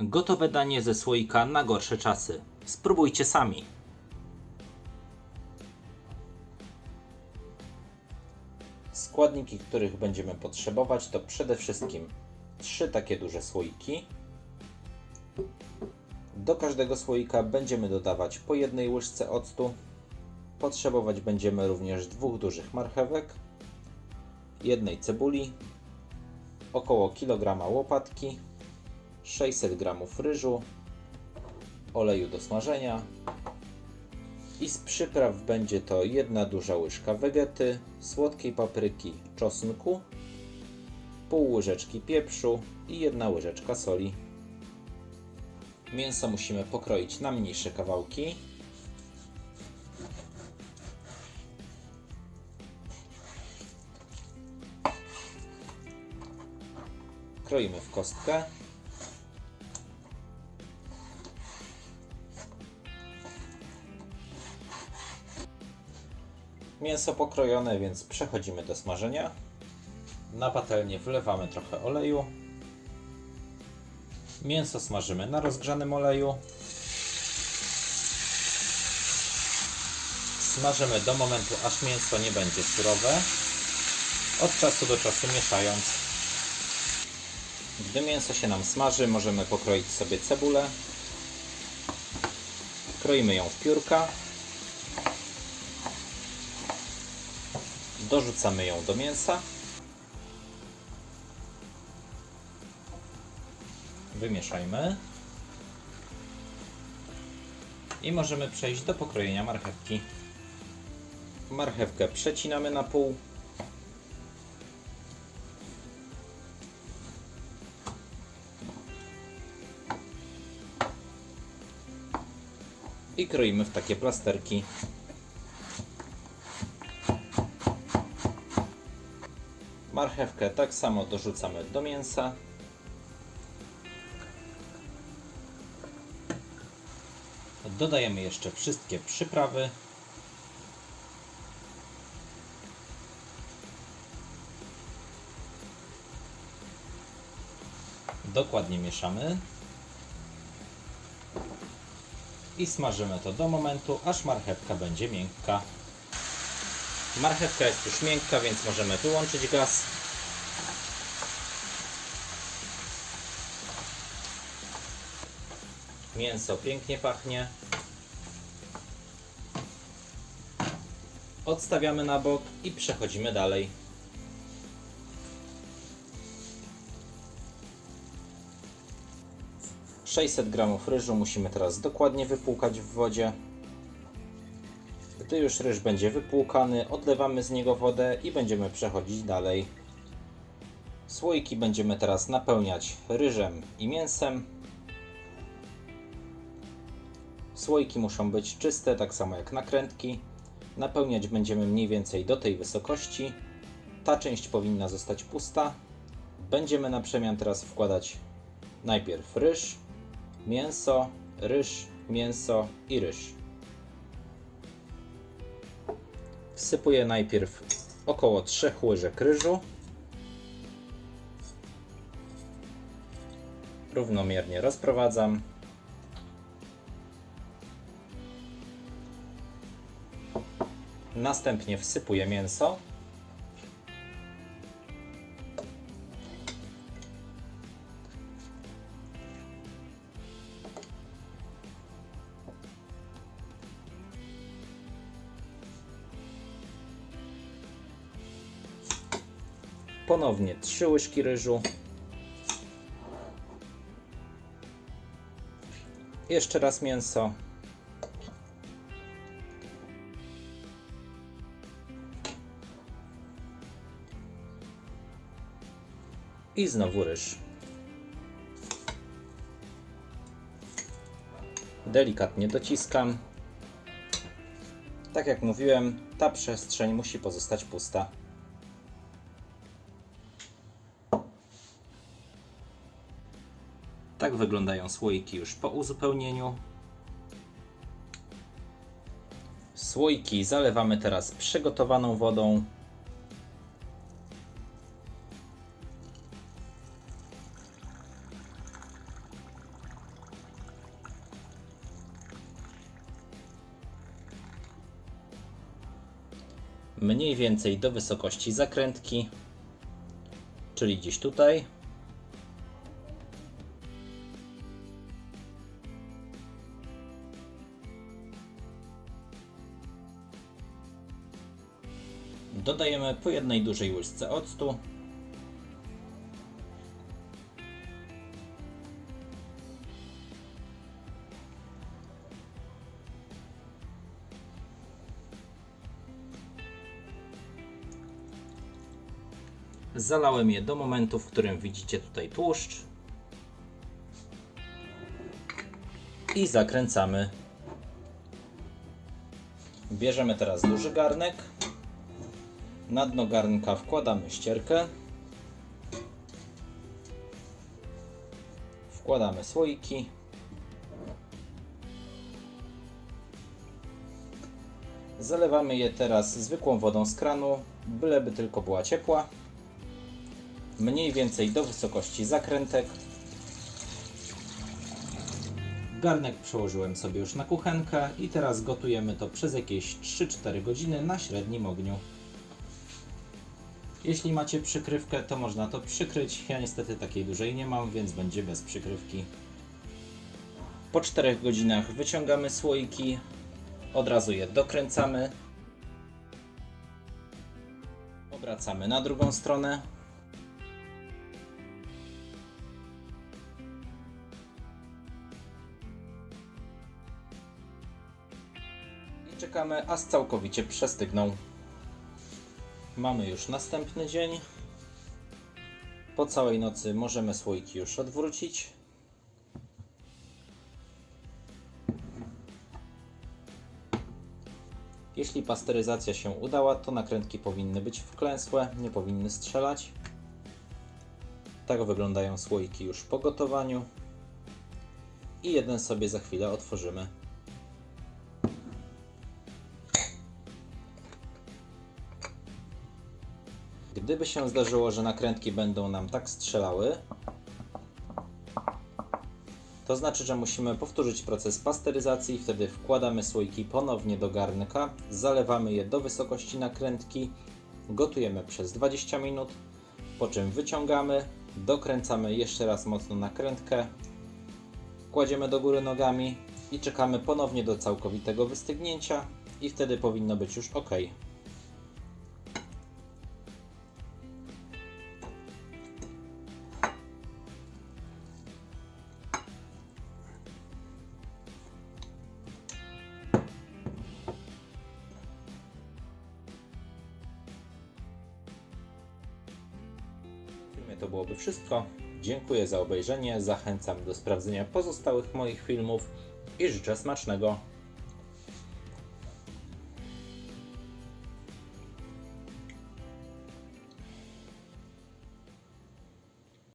Gotowe danie ze słoika na gorsze czasy. Spróbujcie sami. Składniki, których będziemy potrzebować, to przede wszystkim trzy takie duże słoiki. Do każdego słoika będziemy dodawać po jednej łyżce octu. Potrzebować będziemy również dwóch dużych marchewek, jednej cebuli, około kilograma łopatki, 600 g ryżu, oleju do smażenia i z przypraw będzie to jedna duża łyżka wegety, słodkiej papryki, czosnku, pół łyżeczki pieprzu i jedna łyżeczka soli. Mięso musimy pokroić na mniejsze kawałki. Kroimy w kostkę. Mięso pokrojone, więc przechodzimy do smażenia. Na patelnię wlewamy trochę oleju. Mięso smażymy na rozgrzanym oleju. Smażymy do momentu, aż mięso nie będzie surowe. Od czasu do czasu mieszając. Gdy mięso się nam smaży, możemy pokroić sobie cebulę. Kroimy ją w piórka. Dorzucamy ją do mięsa. Wymieszajmy. I możemy przejść do pokrojenia marchewki. Marchewkę przecinamy na pół. I kroimy w takie plasterki. Marchewkę tak samo dorzucamy do mięsa. Dodajemy jeszcze wszystkie przyprawy. Dokładnie mieszamy. I smażymy to do momentu, aż marchewka będzie miękka. Marchewka jest już miękka, więc możemy wyłączyć gaz. Mięso pięknie pachnie. Odstawiamy na bok i przechodzimy dalej. Sześćset gramów ryżu musimy teraz dokładnie wypłukać w wodzie. Gdy już ryż będzie wypłukany, odlewamy z niego wodę i będziemy przechodzić dalej. Słoiki będziemy teraz napełniać ryżem i mięsem. Słoiki muszą być czyste, tak samo jak nakrętki. Napełniać będziemy mniej więcej do tej wysokości. Ta część powinna zostać pusta. Będziemy na przemian teraz wkładać najpierw ryż, mięso, ryż, mięso i ryż. Wsypuję najpierw około 3 łyżek ryżu. Równomiernie rozprowadzam. Następnie wsypuję mięso. Ponownie 3 łyżki ryżu. Jeszcze raz mięso. I znowu ryż. Delikatnie dociskam. Tak jak mówiłem, ta przestrzeń musi pozostać pusta. Tak wyglądają słoiki już po uzupełnieniu. Słoiki zalewamy teraz przygotowaną wodą. Mniej więcej do wysokości zakrętki, czyli gdzieś tutaj. Dodajemy po jednej dużej łyżce octu. Zalałem je do momentu, w którym widzicie tutaj tłuszcz. I zakręcamy. Bierzemy teraz duży garnek. Na dno garnka wkładamy ścierkę. Wkładamy słoiki. Zalewamy je teraz zwykłą wodą z kranu, byleby tylko była ciepła. Mniej więcej do wysokości zakrętek. Garnek przełożyłem sobie już na kuchenkę i teraz gotujemy to przez jakieś 3-4 godziny na średnim ogniu. Jeśli macie przykrywkę, to można to przykryć. Ja niestety takiej dużej nie mam, więc będzie bez przykrywki. Po 4 godzinach wyciągamy słoiki, od razu je dokręcamy. Obracamy na drugą stronę. I czekamy, aż całkowicie przestygną. Mamy już następny dzień. Po całej nocy możemy słoiki już odwrócić. Jeśli pasteryzacja się udała, to nakrętki powinny być wklęsłe, nie powinny strzelać. Tak wyglądają słoiki już po gotowaniu. I jeden sobie za chwilę otworzymy. Gdyby się zdarzyło, że nakrętki będą nam tak strzelały, to znaczy, że musimy powtórzyć proces pasteryzacji. Wtedy wkładamy słoiki ponownie do garnka, zalewamy je do wysokości nakrętki, gotujemy przez 20 minut, po czym wyciągamy, dokręcamy jeszcze raz mocno nakrętkę, kładziemy do góry nogami i czekamy ponownie do całkowitego wystygnięcia i wtedy powinno być już ok. To byłoby wszystko. Dziękuję za obejrzenie, zachęcam do sprawdzenia pozostałych moich filmów i życzę smacznego.